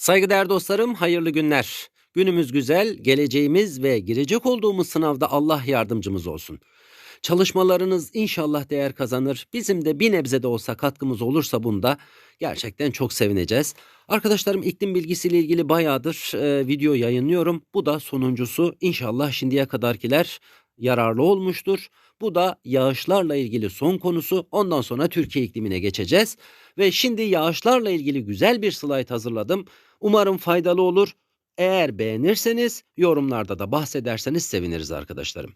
Saygıdeğer dostlarım, hayırlı günler. Günümüz güzel, geleceğimiz ve girecek olduğumuz sınavda Allah yardımcımız olsun. Çalışmalarınız inşallah değer kazanır. Bizim de bir nebze de olsa katkımız olursa bunda gerçekten çok sevineceğiz. Arkadaşlarım iklim bilgisiyle ilgili bayağıdır e, video yayınlıyorum. Bu da sonuncusu. İnşallah şimdiye kadarkiler yararlı olmuştur. Bu da yağışlarla ilgili son konusu. Ondan sonra Türkiye iklimine geçeceğiz. Ve şimdi yağışlarla ilgili güzel bir slide hazırladım. Umarım faydalı olur. Eğer beğenirseniz yorumlarda da bahsederseniz seviniriz arkadaşlarım.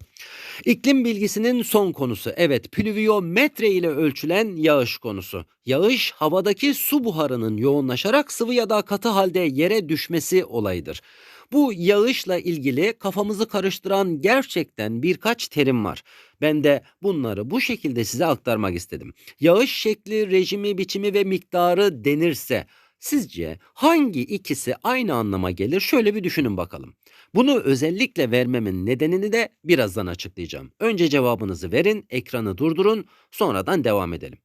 İklim bilgisinin son konusu evet plüviyometre ile ölçülen yağış konusu. Yağış havadaki su buharının yoğunlaşarak sıvı ya da katı halde yere düşmesi olayıdır. Bu yağışla ilgili kafamızı karıştıran gerçekten birkaç terim var. Ben de bunları bu şekilde size aktarmak istedim. Yağış şekli, rejimi, biçimi ve miktarı denirse Sizce hangi ikisi aynı anlama gelir? Şöyle bir düşünün bakalım. Bunu özellikle vermemin nedenini de birazdan açıklayacağım. Önce cevabınızı verin, ekranı durdurun, sonradan devam edelim.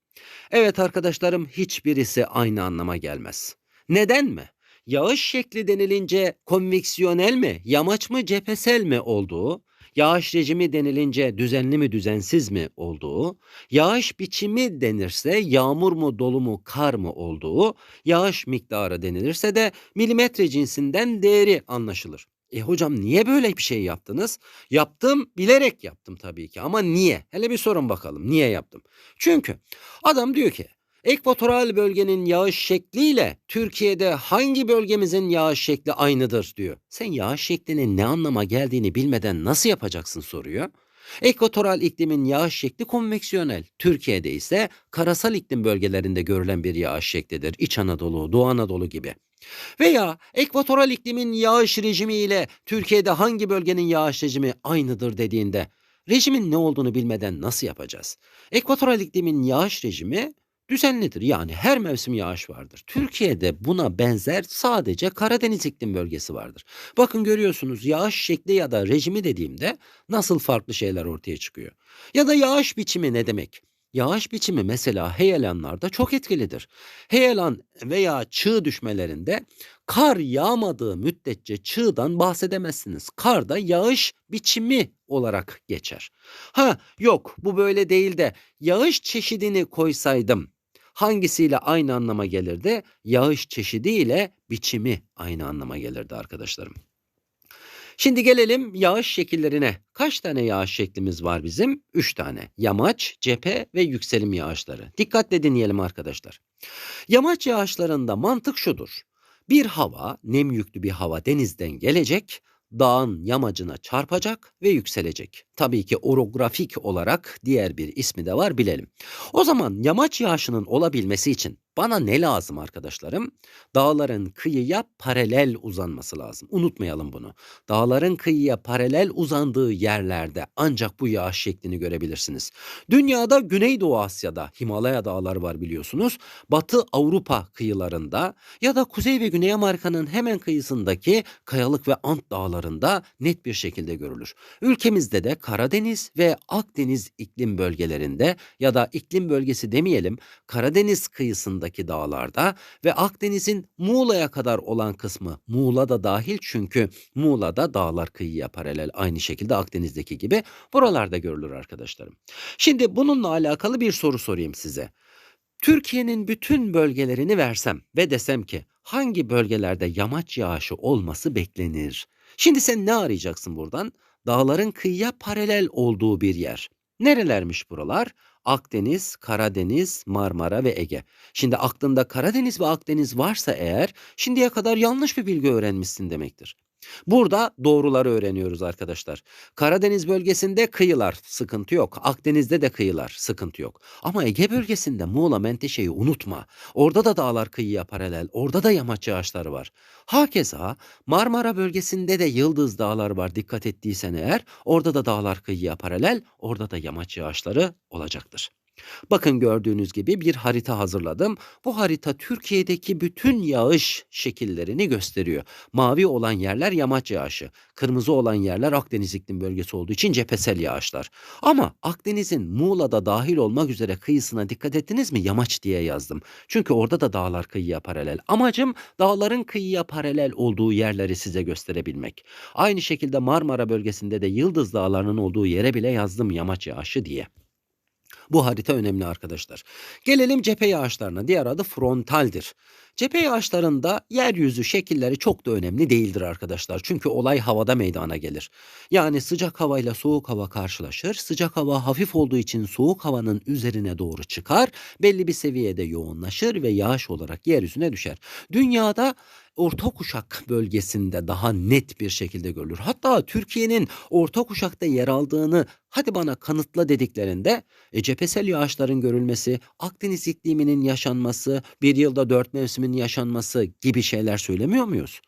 Evet arkadaşlarım, hiçbirisi aynı anlama gelmez. Neden mi? Yağış şekli denilince konveksiyonel mi, yamaç mı, cephesel mi olduğu, yağış rejimi denilince düzenli mi düzensiz mi olduğu, yağış biçimi denirse yağmur mu dolu mu kar mı olduğu, yağış miktarı denilirse de milimetre cinsinden değeri anlaşılır. E hocam niye böyle bir şey yaptınız? Yaptım bilerek yaptım tabii ki ama niye? Hele bir sorun bakalım niye yaptım? Çünkü adam diyor ki Ekvatoral bölgenin yağış şekliyle Türkiye'de hangi bölgemizin yağış şekli aynıdır diyor. Sen yağış şeklinin ne anlama geldiğini bilmeden nasıl yapacaksın soruyor. Ekvatoral iklimin yağış şekli konveksiyonel. Türkiye'de ise karasal iklim bölgelerinde görülen bir yağış şeklidir. İç Anadolu, Doğu Anadolu gibi. Veya ekvatoral iklimin yağış rejimi ile Türkiye'de hangi bölgenin yağış rejimi aynıdır dediğinde rejimin ne olduğunu bilmeden nasıl yapacağız? Ekvatoral iklimin yağış rejimi düzenlidir. Yani her mevsim yağış vardır. Türkiye'de buna benzer sadece Karadeniz iklim bölgesi vardır. Bakın görüyorsunuz yağış şekli ya da rejimi dediğimde nasıl farklı şeyler ortaya çıkıyor. Ya da yağış biçimi ne demek? Yağış biçimi mesela heyelanlarda çok etkilidir. Heyelan veya çığ düşmelerinde kar yağmadığı müddetçe çığdan bahsedemezsiniz. Kar da yağış biçimi olarak geçer. Ha yok bu böyle değil de yağış çeşidini koysaydım hangisiyle aynı anlama gelirdi? Yağış çeşidi ile biçimi aynı anlama gelirdi arkadaşlarım. Şimdi gelelim yağış şekillerine. Kaç tane yağış şeklimiz var bizim? 3 tane. Yamaç, cephe ve yükselim yağışları. Dikkatle dinleyelim arkadaşlar. Yamaç yağışlarında mantık şudur. Bir hava, nem yüklü bir hava denizden gelecek, dağın yamacına çarpacak ve yükselecek. Tabii ki orografik olarak diğer bir ismi de var bilelim. O zaman yamaç yağışının olabilmesi için bana ne lazım arkadaşlarım? Dağların kıyıya paralel uzanması lazım. Unutmayalım bunu. Dağların kıyıya paralel uzandığı yerlerde ancak bu yağış şeklini görebilirsiniz. Dünyada Güneydoğu Asya'da Himalaya dağları var biliyorsunuz. Batı Avrupa kıyılarında ya da Kuzey ve Güney Amerika'nın hemen kıyısındaki kayalık ve Ant dağlarında net bir şekilde görülür. Ülkemizde de Karadeniz ve Akdeniz iklim bölgelerinde ya da iklim bölgesi demeyelim Karadeniz kıyısındaki dağlarda ve Akdeniz'in Muğla'ya kadar olan kısmı Muğla da dahil çünkü Muğla'da dağlar kıyıya paralel aynı şekilde Akdeniz'deki gibi buralarda görülür arkadaşlarım. Şimdi bununla alakalı bir soru sorayım size. Türkiye'nin bütün bölgelerini versem ve desem ki hangi bölgelerde yamaç yağışı olması beklenir? Şimdi sen ne arayacaksın buradan? dağların kıyıya paralel olduğu bir yer. Nerelermiş buralar? Akdeniz, Karadeniz, Marmara ve Ege. Şimdi aklında Karadeniz ve Akdeniz varsa eğer şimdiye kadar yanlış bir bilgi öğrenmişsin demektir. Burada doğruları öğreniyoruz arkadaşlar. Karadeniz bölgesinde kıyılar sıkıntı yok. Akdeniz'de de kıyılar sıkıntı yok. Ama Ege bölgesinde Muğla Menteşe'yi unutma. Orada da dağlar kıyıya paralel. Orada da yamaç yağışları var. Hakeza Marmara bölgesinde de Yıldız Dağlar var dikkat ettiysen eğer. Orada da dağlar kıyıya paralel. Orada da yamaç yağışları olacaktır. Bakın gördüğünüz gibi bir harita hazırladım. Bu harita Türkiye'deki bütün yağış şekillerini gösteriyor. Mavi olan yerler yamaç yağışı, kırmızı olan yerler Akdeniz iklim bölgesi olduğu için cephesel yağışlar. Ama Akdeniz'in Muğla'da dahil olmak üzere kıyısına dikkat ettiniz mi? Yamaç diye yazdım. Çünkü orada da dağlar kıyıya paralel. Amacım dağların kıyıya paralel olduğu yerleri size gösterebilmek. Aynı şekilde Marmara bölgesinde de Yıldız Dağları'nın olduğu yere bile yazdım yamaç yağışı diye. Bu harita önemli arkadaşlar. Gelelim cephe yağışlarına. Diğer adı frontaldir. Cephe yağışlarında yeryüzü şekilleri çok da önemli değildir arkadaşlar. Çünkü olay havada meydana gelir. Yani sıcak havayla soğuk hava karşılaşır. Sıcak hava hafif olduğu için soğuk havanın üzerine doğru çıkar. Belli bir seviyede yoğunlaşır ve yağış olarak yeryüzüne düşer. Dünyada orta kuşak bölgesinde daha net bir şekilde görülür. Hatta Türkiye'nin orta kuşakta yer aldığını hadi bana kanıtla dediklerinde e, cephesel yağışların görülmesi, Akdeniz ikliminin yaşanması, bir yılda dört mevsimin yaşanması gibi şeyler söylemiyor muyuz?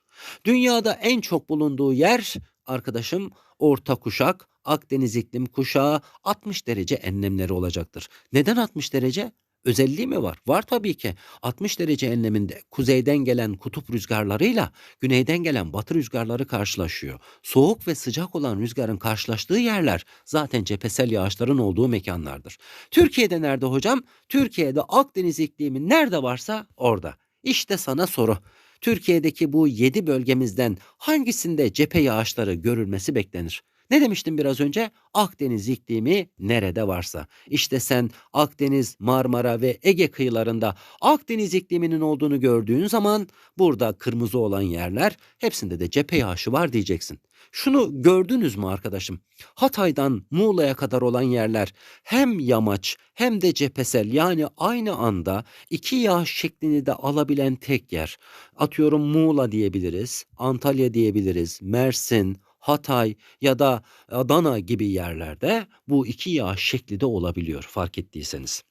Dünyada en çok bulunduğu yer arkadaşım orta kuşak, Akdeniz iklim kuşağı 60 derece enlemleri olacaktır. Neden 60 derece? Özelliği mi var? Var tabii ki. 60 derece enleminde kuzeyden gelen kutup rüzgarlarıyla güneyden gelen batı rüzgarları karşılaşıyor. Soğuk ve sıcak olan rüzgarın karşılaştığı yerler zaten cephesel yağışların olduğu mekanlardır. Türkiye'de nerede hocam? Türkiye'de Akdeniz iklimi nerede varsa orada. İşte sana soru. Türkiye'deki bu 7 bölgemizden hangisinde cephe yağışları görülmesi beklenir? Ne demiştim biraz önce? Akdeniz iklimi nerede varsa. İşte sen Akdeniz, Marmara ve Ege kıyılarında Akdeniz ikliminin olduğunu gördüğün zaman burada kırmızı olan yerler hepsinde de cephe yağışı var diyeceksin. Şunu gördünüz mü arkadaşım? Hatay'dan Muğla'ya kadar olan yerler hem yamaç hem de cephesel yani aynı anda iki yağış şeklini de alabilen tek yer. Atıyorum Muğla diyebiliriz, Antalya diyebiliriz, Mersin, Hatay ya da Adana gibi yerlerde bu iki yağış şekli de olabiliyor fark ettiyseniz.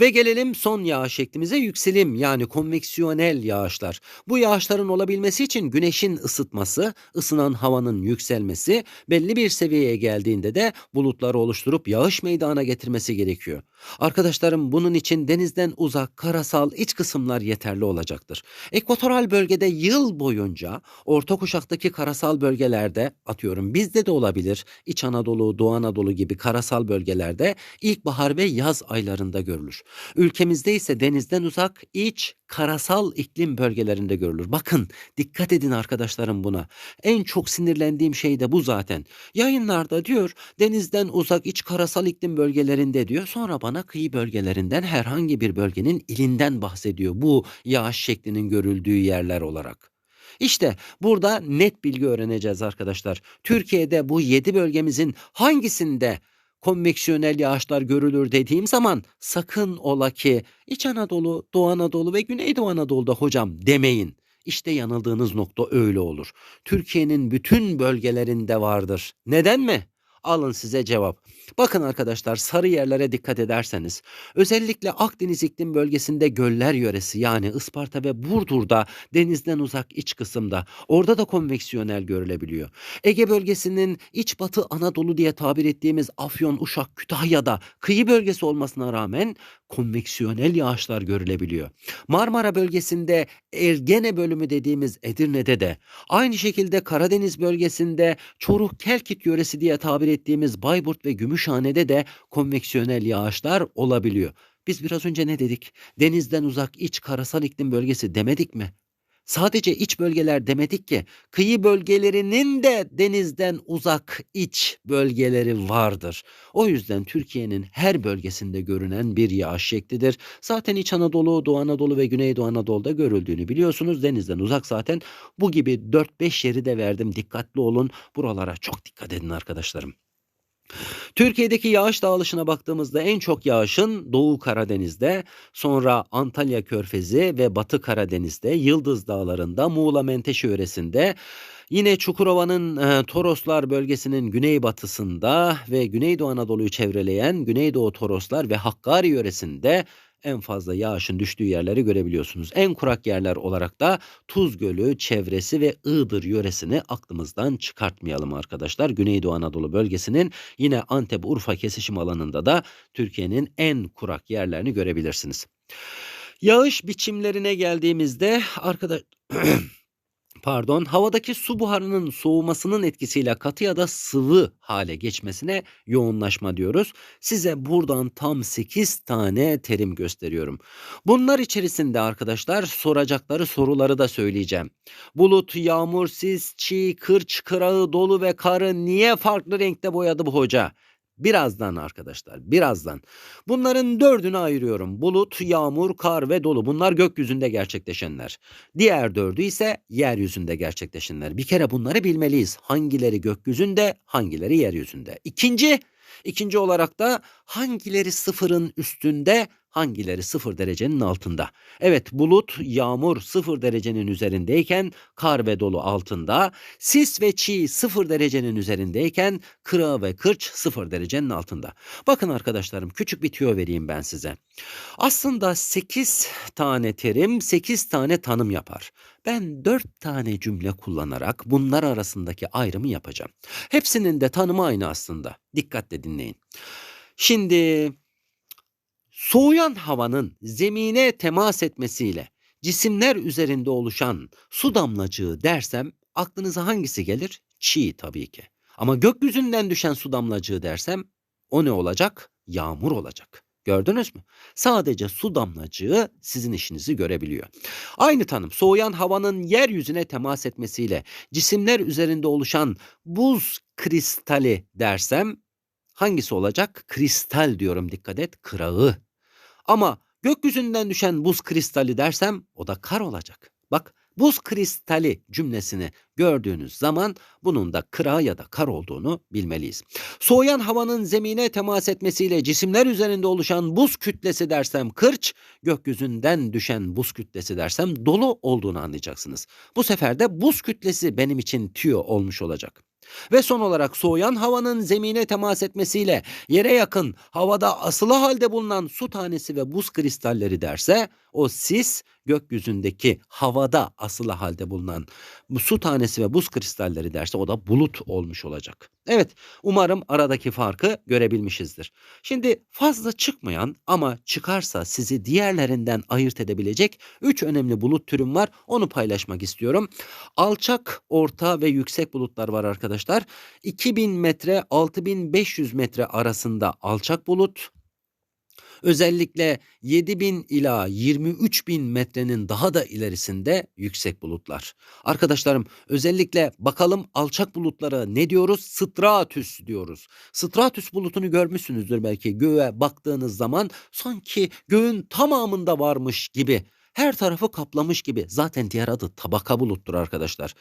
Ve gelelim son yağış şeklimize yükselim yani konveksiyonel yağışlar. Bu yağışların olabilmesi için güneşin ısıtması, ısınan havanın yükselmesi belli bir seviyeye geldiğinde de bulutları oluşturup yağış meydana getirmesi gerekiyor. Arkadaşlarım bunun için denizden uzak karasal iç kısımlar yeterli olacaktır. Ekvatoral bölgede yıl boyunca orta kuşaktaki karasal bölgelerde atıyorum bizde de olabilir İç Anadolu, Doğu Anadolu gibi karasal bölgelerde ilkbahar ve yaz aylarında görülür. Ülkemizde ise denizden uzak iç karasal iklim bölgelerinde görülür. Bakın dikkat edin arkadaşlarım buna. En çok sinirlendiğim şey de bu zaten. Yayınlarda diyor denizden uzak iç karasal iklim bölgelerinde diyor. Sonra bana kıyı bölgelerinden herhangi bir bölgenin ilinden bahsediyor. Bu yağış şeklinin görüldüğü yerler olarak. İşte burada net bilgi öğreneceğiz arkadaşlar. Türkiye'de bu 7 bölgemizin hangisinde konveksiyonel yağışlar görülür dediğim zaman sakın ola ki İç Anadolu, Doğu Anadolu ve Güneydoğu Anadolu'da hocam demeyin. İşte yanıldığınız nokta öyle olur. Türkiye'nin bütün bölgelerinde vardır. Neden mi? Alın size cevap. Bakın arkadaşlar sarı yerlere dikkat ederseniz özellikle Akdeniz iklim bölgesinde göller yöresi yani Isparta ve Burdur'da denizden uzak iç kısımda orada da konveksiyonel görülebiliyor. Ege bölgesinin iç batı Anadolu diye tabir ettiğimiz Afyon, Uşak, Kütahya'da kıyı bölgesi olmasına rağmen konveksiyonel yağışlar görülebiliyor. Marmara bölgesinde Ergene bölümü dediğimiz Edirne'de de aynı şekilde Karadeniz bölgesinde Çoruh Kelkit yöresi diye tabir ettiğimiz Bayburt ve Gümüşhane'de de konveksiyonel yağışlar olabiliyor. Biz biraz önce ne dedik? Denizden uzak iç karasal iklim bölgesi demedik mi? Sadece iç bölgeler demedik ki kıyı bölgelerinin de denizden uzak iç bölgeleri vardır. O yüzden Türkiye'nin her bölgesinde görünen bir yağış şeklidir. Zaten İç Anadolu, Doğu Anadolu ve Güneydoğu Anadolu'da görüldüğünü biliyorsunuz. Denizden uzak zaten bu gibi 4-5 yeri de verdim. Dikkatli olun. Buralara çok dikkat edin arkadaşlarım. Türkiye'deki yağış dağılışına baktığımızda en çok yağışın Doğu Karadeniz'de, sonra Antalya Körfezi ve Batı Karadeniz'de, Yıldız Dağları'nda, Muğla Menteşe yöresinde, Yine Çukurova'nın e, Toroslar bölgesinin güneybatısında ve Güneydoğu Anadolu'yu çevreleyen Güneydoğu Toroslar ve Hakkari yöresinde en fazla yağışın düştüğü yerleri görebiliyorsunuz. En kurak yerler olarak da Tuz Gölü, çevresi ve Iğdır yöresini aklımızdan çıkartmayalım arkadaşlar. Güneydoğu Anadolu bölgesinin yine Antep-Urfa kesişim alanında da Türkiye'nin en kurak yerlerini görebilirsiniz. Yağış biçimlerine geldiğimizde arkadaş pardon havadaki su buharının soğumasının etkisiyle katı ya da sıvı hale geçmesine yoğunlaşma diyoruz. Size buradan tam 8 tane terim gösteriyorum. Bunlar içerisinde arkadaşlar soracakları soruları da söyleyeceğim. Bulut, yağmur, sis, çiğ, kırç, kırağı, dolu ve karı niye farklı renkte boyadı bu hoca? Birazdan arkadaşlar, birazdan. Bunların dördünü ayırıyorum. Bulut, yağmur, kar ve dolu. Bunlar gökyüzünde gerçekleşenler. Diğer dördü ise yeryüzünde gerçekleşenler. Bir kere bunları bilmeliyiz. Hangileri gökyüzünde, hangileri yeryüzünde. İkinci, ikinci olarak da hangileri sıfırın üstünde, hangileri sıfır derecenin altında. Evet bulut, yağmur sıfır derecenin üzerindeyken kar ve dolu altında, sis ve çiğ sıfır derecenin üzerindeyken kıra ve kırç sıfır derecenin altında. Bakın arkadaşlarım küçük bir tüyo vereyim ben size. Aslında 8 tane terim 8 tane tanım yapar. Ben 4 tane cümle kullanarak bunlar arasındaki ayrımı yapacağım. Hepsinin de tanımı aynı aslında. Dikkatle dinleyin. Şimdi Soğuyan havanın zemine temas etmesiyle cisimler üzerinde oluşan su damlacığı dersem aklınıza hangisi gelir? Çiğ tabii ki. Ama gökyüzünden düşen su damlacığı dersem o ne olacak? Yağmur olacak. Gördünüz mü? Sadece su damlacığı sizin işinizi görebiliyor. Aynı tanım soğuyan havanın yeryüzüne temas etmesiyle cisimler üzerinde oluşan buz kristali dersem hangisi olacak? Kristal diyorum dikkat et. Kırağı ama gökyüzünden düşen buz kristali dersem o da kar olacak. Bak buz kristali cümlesini gördüğünüz zaman bunun da kıra ya da kar olduğunu bilmeliyiz. Soğuyan havanın zemine temas etmesiyle cisimler üzerinde oluşan buz kütlesi dersem kırç, gökyüzünden düşen buz kütlesi dersem dolu olduğunu anlayacaksınız. Bu sefer de buz kütlesi benim için tüyo olmuş olacak. Ve son olarak soğuyan havanın zemine temas etmesiyle yere yakın havada asılı halde bulunan su tanesi ve buz kristalleri derse o sis gökyüzündeki havada asılı halde bulunan bu su tanesi ve buz kristalleri derse o da bulut olmuş olacak. Evet umarım aradaki farkı görebilmişizdir. Şimdi fazla çıkmayan ama çıkarsa sizi diğerlerinden ayırt edebilecek 3 önemli bulut türüm var. Onu paylaşmak istiyorum. Alçak, orta ve yüksek bulutlar var arkadaşlar. 2000 metre 6500 metre arasında alçak bulut, Özellikle 7000 ila 23000 metrenin daha da ilerisinde yüksek bulutlar. Arkadaşlarım özellikle bakalım alçak bulutlara ne diyoruz? Stratüs diyoruz. Stratüs bulutunu görmüşsünüzdür belki göğe baktığınız zaman sanki göğün tamamında varmış gibi. Her tarafı kaplamış gibi. Zaten diğer adı tabaka buluttur arkadaşlar.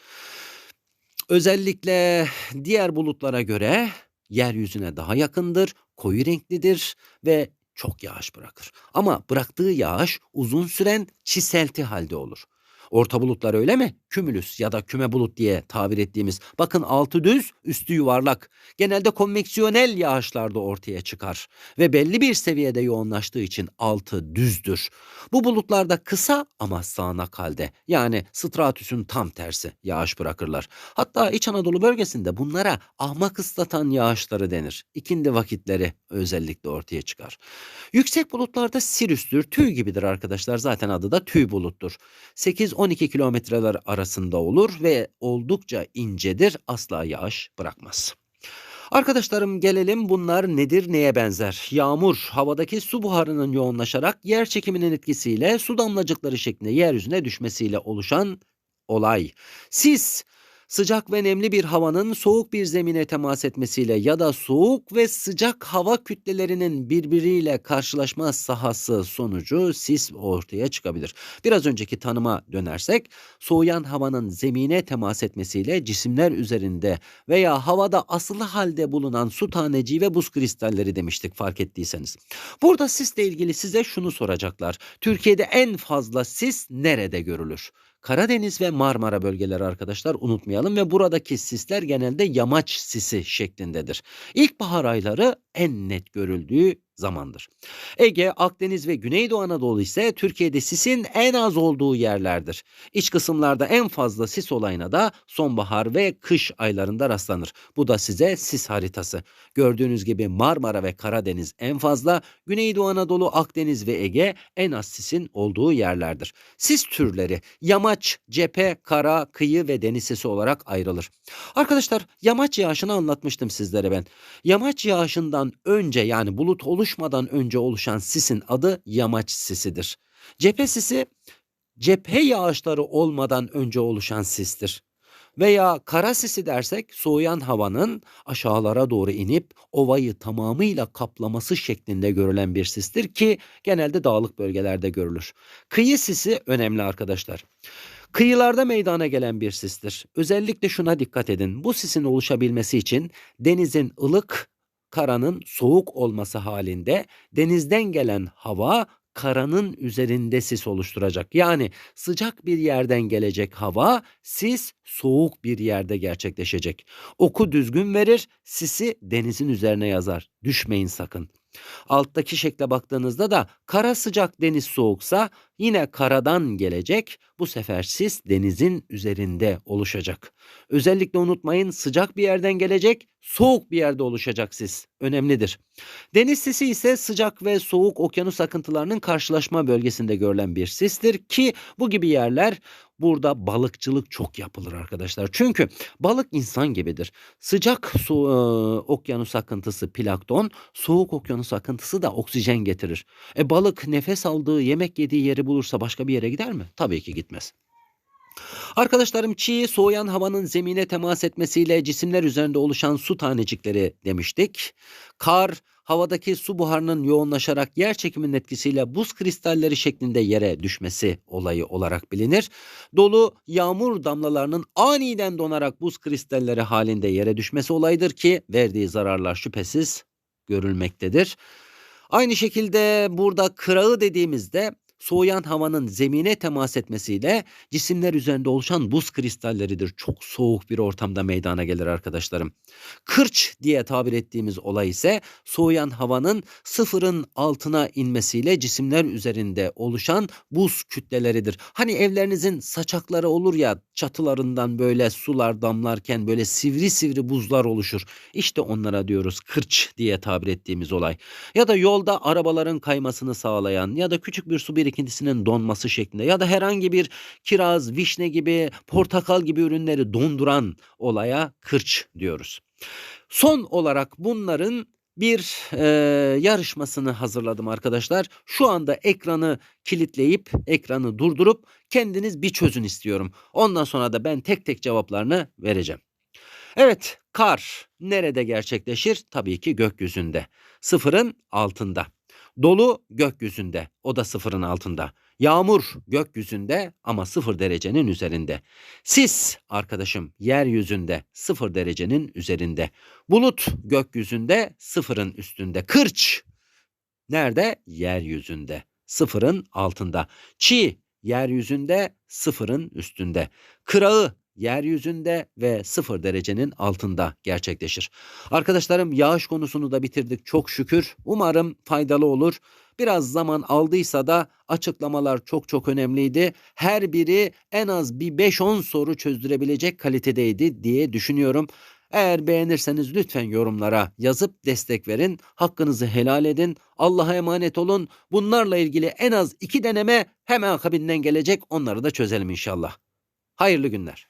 Özellikle diğer bulutlara göre yeryüzüne daha yakındır, koyu renklidir ve çok yağış bırakır. Ama bıraktığı yağış uzun süren çiselti halde olur. Orta bulutlar öyle mi? Kümülüs ya da küme bulut diye tabir ettiğimiz. Bakın altı düz, üstü yuvarlak. Genelde konveksiyonel yağışlarda ortaya çıkar ve belli bir seviyede yoğunlaştığı için altı düzdür. Bu bulutlarda kısa ama sağanak halde. Yani stratüsün tam tersi yağış bırakırlar. Hatta İç Anadolu bölgesinde bunlara ahmak ıslatan yağışları denir. İkindi vakitleri özellikle ortaya çıkar. Yüksek bulutlarda sirüstür, tüy gibidir arkadaşlar. Zaten adı da tüy buluttur. 8 12 kilometreler arasında olur ve oldukça incedir. Asla yağış bırakmaz. Arkadaşlarım gelelim bunlar nedir neye benzer? Yağmur havadaki su buharının yoğunlaşarak yer çekiminin etkisiyle su damlacıkları şeklinde yeryüzüne düşmesiyle oluşan olay. Sis sıcak ve nemli bir havanın soğuk bir zemine temas etmesiyle ya da soğuk ve sıcak hava kütlelerinin birbiriyle karşılaşma sahası sonucu sis ortaya çıkabilir. Biraz önceki tanıma dönersek soğuyan havanın zemine temas etmesiyle cisimler üzerinde veya havada asılı halde bulunan su taneciği ve buz kristalleri demiştik fark ettiyseniz. Burada sisle ilgili size şunu soracaklar. Türkiye'de en fazla sis nerede görülür? Karadeniz ve Marmara bölgeleri arkadaşlar unutmayalım ve buradaki sisler genelde yamaç sisi şeklindedir. İlkbahar ayları en net görüldüğü zamandır. Ege, Akdeniz ve Güneydoğu Anadolu ise Türkiye'de sisin en az olduğu yerlerdir. İç kısımlarda en fazla sis olayına da sonbahar ve kış aylarında rastlanır. Bu da size sis haritası. Gördüğünüz gibi Marmara ve Karadeniz en fazla, Güneydoğu Anadolu, Akdeniz ve Ege en az sisin olduğu yerlerdir. Sis türleri yamaç, cephe, kara, kıyı ve deniz sisi olarak ayrılır. Arkadaşlar yamaç yağışını anlatmıştım sizlere ben. Yamaç yağışından önce yani bulut oluşmadan önce oluşan sisin adı yamaç sisidir. Cephe sisi cephe yağışları olmadan önce oluşan sistir. Veya kara sisi dersek soğuyan havanın aşağılara doğru inip ovayı tamamıyla kaplaması şeklinde görülen bir sistir ki genelde dağlık bölgelerde görülür. Kıyı sisi önemli arkadaşlar. Kıyılarda meydana gelen bir sistir. Özellikle şuna dikkat edin. Bu sisin oluşabilmesi için denizin ılık, karanın soğuk olması halinde denizden gelen hava karanın üzerinde sis oluşturacak. Yani sıcak bir yerden gelecek hava sis soğuk bir yerde gerçekleşecek. Oku düzgün verir, sisi denizin üzerine yazar. Düşmeyin sakın. Alttaki şekle baktığınızda da kara sıcak deniz soğuksa yine karadan gelecek. Bu sefer sis denizin üzerinde oluşacak. Özellikle unutmayın sıcak bir yerden gelecek, soğuk bir yerde oluşacak sis. Önemlidir. Deniz sisi ise sıcak ve soğuk okyanus akıntılarının karşılaşma bölgesinde görülen bir sistir ki bu gibi yerler burada balıkçılık çok yapılır arkadaşlar. Çünkü balık insan gibidir. Sıcak su, e, okyanus akıntısı plankton, soğuk okyanus akıntısı da oksijen getirir. E balık nefes aldığı, yemek yediği yeri bulursa başka bir yere gider mi? Tabii ki gitmez. Arkadaşlarım çiğ soğuyan havanın zemine temas etmesiyle cisimler üzerinde oluşan su tanecikleri demiştik. Kar havadaki su buharının yoğunlaşarak yer çekiminin etkisiyle buz kristalleri şeklinde yere düşmesi olayı olarak bilinir. Dolu yağmur damlalarının aniden donarak buz kristalleri halinde yere düşmesi olayıdır ki verdiği zararlar şüphesiz görülmektedir. Aynı şekilde burada kırağı dediğimizde soğuyan havanın zemine temas etmesiyle cisimler üzerinde oluşan buz kristalleridir. Çok soğuk bir ortamda meydana gelir arkadaşlarım. Kırç diye tabir ettiğimiz olay ise soğuyan havanın sıfırın altına inmesiyle cisimler üzerinde oluşan buz kütleleridir. Hani evlerinizin saçakları olur ya çatılarından böyle sular damlarken böyle sivri sivri buzlar oluşur. İşte onlara diyoruz kırç diye tabir ettiğimiz olay. Ya da yolda arabaların kaymasını sağlayan ya da küçük bir su birikintisinin donması şeklinde ya da herhangi bir kiraz, vişne gibi, portakal gibi ürünleri donduran olaya kırç diyoruz. Son olarak bunların bir e, yarışmasını hazırladım arkadaşlar. Şu anda ekranı kilitleyip ekranı durdurup kendiniz bir çözün istiyorum. Ondan sonra da ben tek tek cevaplarını vereceğim. Evet, kar nerede gerçekleşir? Tabii ki gökyüzünde. Sıfırın altında. Dolu gökyüzünde. O da sıfırın altında. Yağmur gökyüzünde ama sıfır derecenin üzerinde. Sis arkadaşım yeryüzünde sıfır derecenin üzerinde. Bulut gökyüzünde sıfırın üstünde. Kırç nerede? Yeryüzünde. Sıfırın altında. Çiğ yeryüzünde sıfırın üstünde. Kırağı yeryüzünde ve sıfır derecenin altında gerçekleşir. Arkadaşlarım yağış konusunu da bitirdik çok şükür. Umarım faydalı olur. Biraz zaman aldıysa da açıklamalar çok çok önemliydi. Her biri en az bir 5-10 soru çözdürebilecek kalitedeydi diye düşünüyorum. Eğer beğenirseniz lütfen yorumlara yazıp destek verin. Hakkınızı helal edin. Allah'a emanet olun. Bunlarla ilgili en az iki deneme hemen akabinden gelecek. Onları da çözelim inşallah. Hayırlı günler.